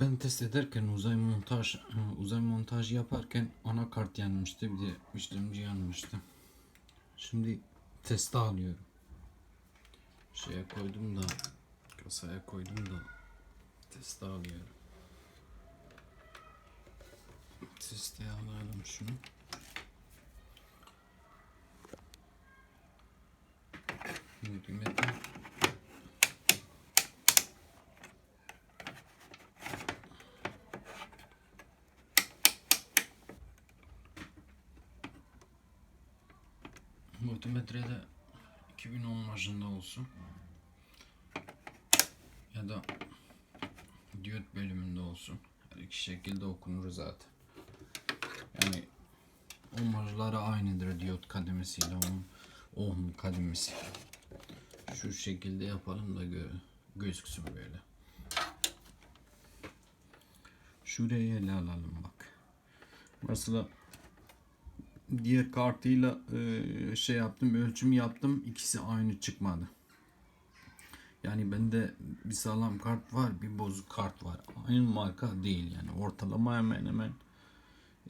Ben test ederken uzay montaj uzay montaj yaparken anakart yanmıştı bir de işlemci yanmıştı. Şimdi testi alıyorum. Şeye koydum da kasaya koydum da testi alıyorum. Testi alalım şunu. Milimetre. Multimetrede 2010 marjında olsun. Ya da diyot bölümünde olsun. Her iki şekilde okunur zaten. Yani o marjları aynıdır diyot kademesiyle onun ohm kademesi. Şu şekilde yapalım da gö gözüksün böyle. Şuraya ele alalım bak. Mesela diğer kartıyla e, şey yaptım ölçüm yaptım ikisi aynı çıkmadı. Yani bende bir sağlam kart var bir bozuk kart var. Aynı marka değil yani ortalama hemen hemen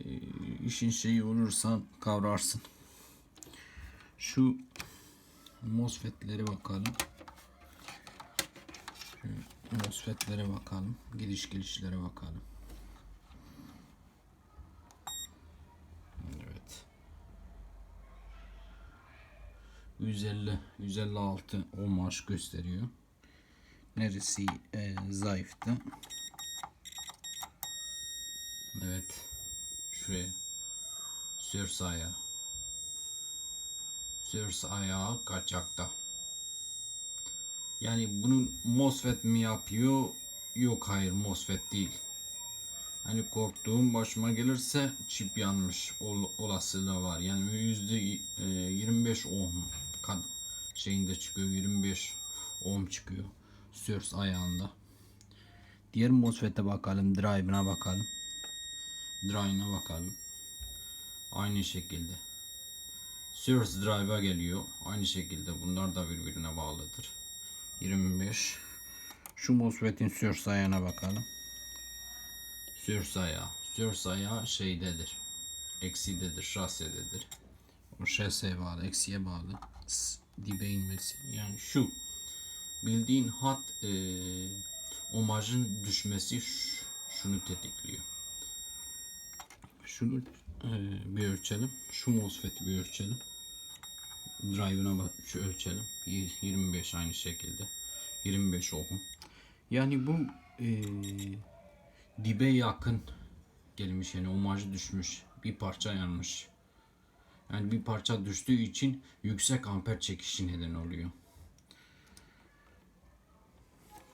e, işin şeyi olursan kavrarsın. Şu MOSFET'lere bakalım. Şu MOSFET'lere bakalım. Gidiş gelişlere bakalım. Evet. 150 156 o marş gösteriyor. Neresi e, zayıftı? Evet. Şuraya. Sörs ayağı. Sörs ayağı kaçakta. Yani bunun MOSFET mi yapıyor? Yok hayır MOSFET değil. Hani korktuğum başıma gelirse çip yanmış ol, olasılığı var. Yani yüzde e, 25 ohm şeyinde çıkıyor 25 ohm çıkıyor. Source ayağında. Diğer MOSFET'e bakalım. Drive'ına bakalım. Drive'ına bakalım. Aynı şekilde. Source Drive'a geliyor. Aynı şekilde bunlar da birbirine bağlıdır. 25. Şu MOSFET'in source ayağına bakalım. Source ayağı. Source ayağı şeydedir. Eksidedir, şasededir. O şaseye bağlı, eksiye bağlı. Dibe inmesi. Yani şu bildiğin hat e, omajın düşmesi şunu tetikliyor. Şunu e, bir ölçelim. Şu MOSFET'i bir ölçelim. Drive'ına bak şu ölçelim. Y- 25 aynı şekilde. 25 ohm. Yani bu e, dibe yakın gelmiş yani omajı düşmüş. Bir parça yanmış. Yani bir parça düştüğü için yüksek amper çekişi neden oluyor.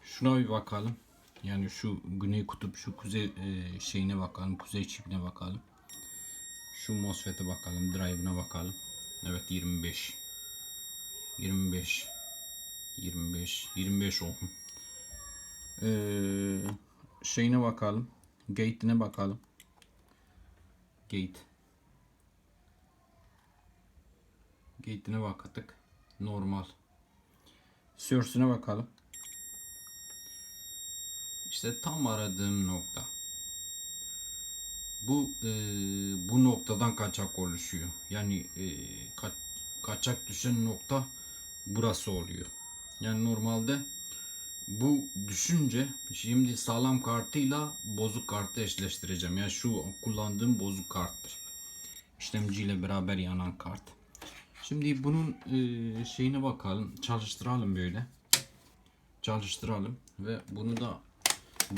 Şuna bir bakalım. Yani şu güney kutup şu kuzey e, şeyine bakalım. Kuzey çipine bakalım. Şu MOSFET'e bakalım. Drive'ına bakalım. Evet 25. 25. 25. 25 ohm. Ee, şeyine bakalım. Gate'ine bakalım. Gate. Gate'ine baktık. Normal. Source'üne bakalım. İşte tam aradığım nokta. Bu e, bu noktadan kaçak oluşuyor. Yani e, ka- kaçak düşen nokta burası oluyor. Yani normalde bu düşünce şimdi sağlam kartıyla bozuk kartı eşleştireceğim. Yani şu kullandığım bozuk karttır. İşlemciyle beraber yanan kart. Şimdi bunun e, şeyine bakalım. Çalıştıralım böyle. Çalıştıralım ve bunu da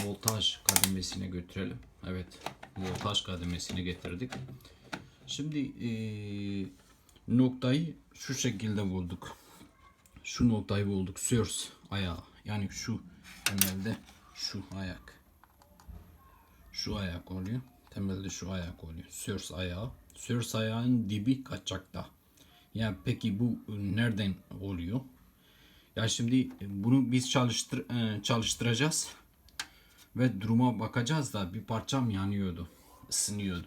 voltaj kademesine götürelim. Evet, voltaj kademesine getirdik. Şimdi e, noktayı şu şekilde bulduk. Şu noktayı bulduk. Source ayağı. Yani şu temelde şu ayak. Şu ayak oluyor. Temelde şu ayak oluyor. Source ayağı. Source ayağın dibi kaçakta. Yani peki bu nereden oluyor? Ya şimdi bunu biz çalıştır e, çalıştıracağız ve duruma bakacağız da bir parçam yanıyordu, ısınıyordu.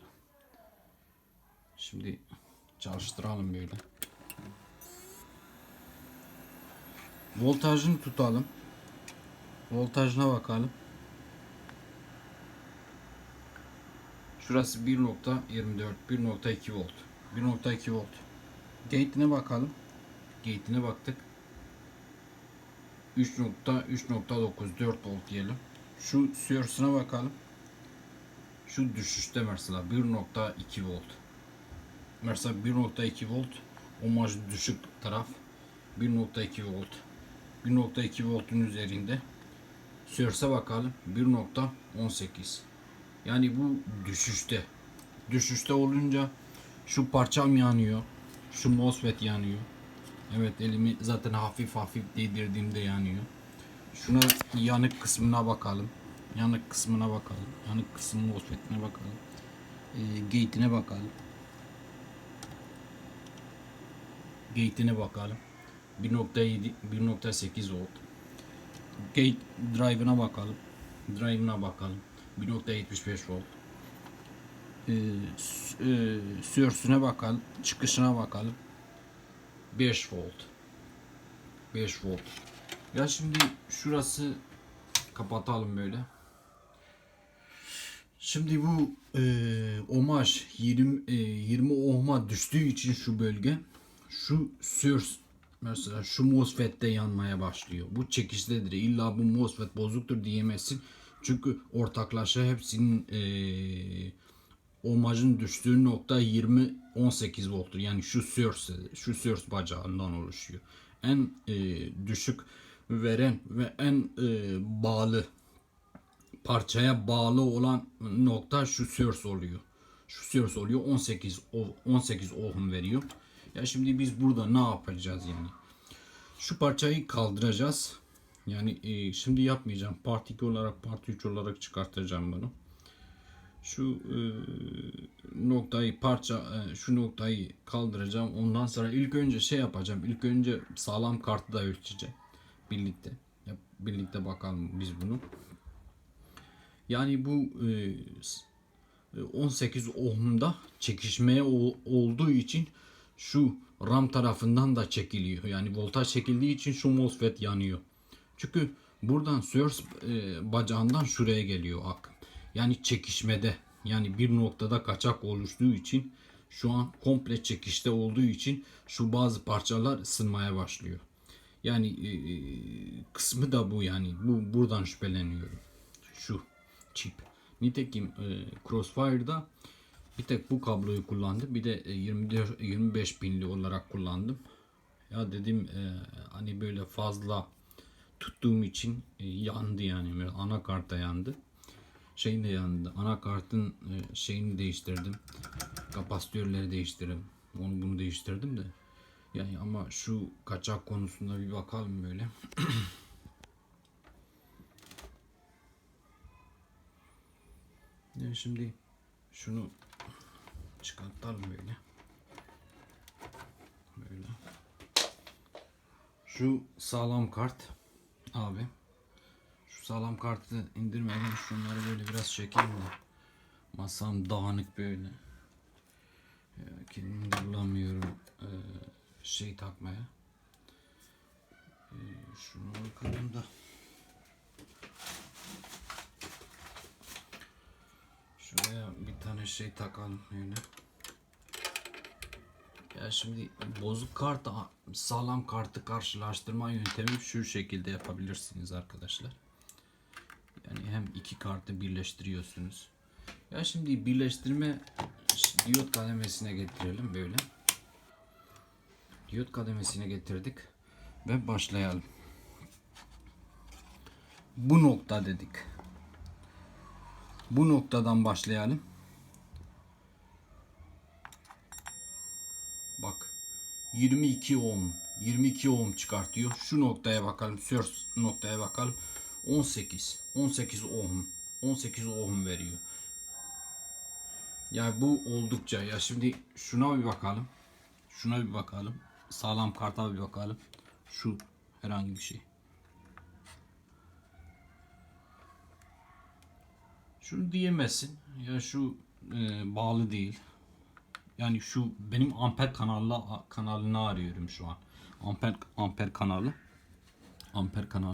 Şimdi çalıştıralım böyle. Voltajını tutalım. Voltajına bakalım. Şurası 1.24, 1.2 volt. 1.2 volt. Gate'ine bakalım. Gate'ine baktık. 3.3.9 4 volt diyelim. Şu source'una bakalım. Şu düşüşte mesela 1.2 volt. Mesela 1.2 volt omaj düşük taraf 1.2 volt. 1.2 voltun üzerinde. Source'a bakalım 1.18. Yani bu düşüşte. Düşüşte olunca şu parçam yanıyor. Şu MOSFET yanıyor. Evet elimi zaten hafif hafif değdirdiğimde yanıyor. Şuna yanık kısmına bakalım. Yanık kısmına bakalım. Yanık kısmı MOSFET'ine bakalım. Ee, gate'ine bakalım. Gate'ine bakalım. 1.7 1.8 volt. Gate drive'ına bakalım. Drive'ına bakalım. 1.75 volt. Ee, e, source'üne bakalım. Çıkışına bakalım. 5 volt. 5 volt. Ya şimdi şurası kapatalım böyle. Şimdi bu e, omaj 20 e, 20 ohma düştüğü için şu bölge şu source mesela şu MOSFET'te yanmaya başlıyor. Bu çekiştedir. İlla bu MOSFET bozuktur diyemezsin. Çünkü ortaklaşa hepsinin e, ohmajın düştüğü nokta 20 18 volttur. Yani şu source şu source bacağından oluşuyor. En e, düşük veren ve en e, bağlı parçaya bağlı olan nokta şu source oluyor. Şu source oluyor 18 o- 18 ohm veriyor. Ya şimdi biz burada ne yapacağız yani? Şu parçayı kaldıracağız. Yani e, şimdi yapmayacağım. Part 2 olarak part 3 olarak çıkartacağım bunu. Şu e, noktayı parça e, şu noktayı kaldıracağım. Ondan sonra ilk önce şey yapacağım. İlk önce sağlam kartı da ölçeceğim. Birlikte. Ya, birlikte bakalım biz bunu. Yani bu e, s- e, 18 ohmda çekişmeye ol- olduğu için şu RAM tarafından da çekiliyor. Yani voltaj çekildiği için şu MOSFET yanıyor. Çünkü buradan source e, bacağından şuraya geliyor akım. Yani çekişmede yani bir noktada kaçak oluştuğu için şu an komple çekişte olduğu için şu bazı parçalar ısınmaya başlıyor. Yani e, e, kısmı da bu yani bu buradan şüpheleniyorum. Şu çip. Nitekim e, Crossfire'da bir tek bu kabloyu kullandım. Bir de e, 24 25 pinli olarak kullandım. Ya dedim e, hani böyle fazla tuttuğum için e, yandı yani. Böyle anakarta yandı. Şeyin de yandı. Anakartın e, şeyini değiştirdim. Kapasitörleri değiştirdim. Onu bunu değiştirdim de. Yani ama şu kaçak konusunda bir bakalım böyle. Yani şimdi şunu çıkartalım böyle. Böyle. Şu sağlam kart abi. Sağlam kartı indirmeden şunları böyle biraz çekeyim de. Masam dağınık böyle. Ya, kendim de bulamıyorum eee, şey takmaya. Eee, şuna bakalım da. Şuraya bir tane şey takalım öyle. Ya şimdi bozuk kartla sağlam kartı karşılaştırma yöntemi şu şekilde yapabilirsiniz arkadaşlar. Yani hem iki kartı birleştiriyorsunuz. Ya şimdi birleştirme diyot kademesine getirelim böyle. Diyot kademesine getirdik ve başlayalım. Bu nokta dedik. Bu noktadan başlayalım. Bak 22 ohm 22 ohm çıkartıyor. Şu noktaya bakalım. Source noktaya bakalım. 18 18 ohm 18 ohm veriyor. Yani bu oldukça ya şimdi şuna bir bakalım. Şuna bir bakalım. Sağlam karta bir bakalım. Şu herhangi bir şey. Şunu diyemezsin. Ya şu e, bağlı değil. Yani şu benim amper kanalına kanalını arıyorum şu an. Amper amper kanalı. Amper kanalı.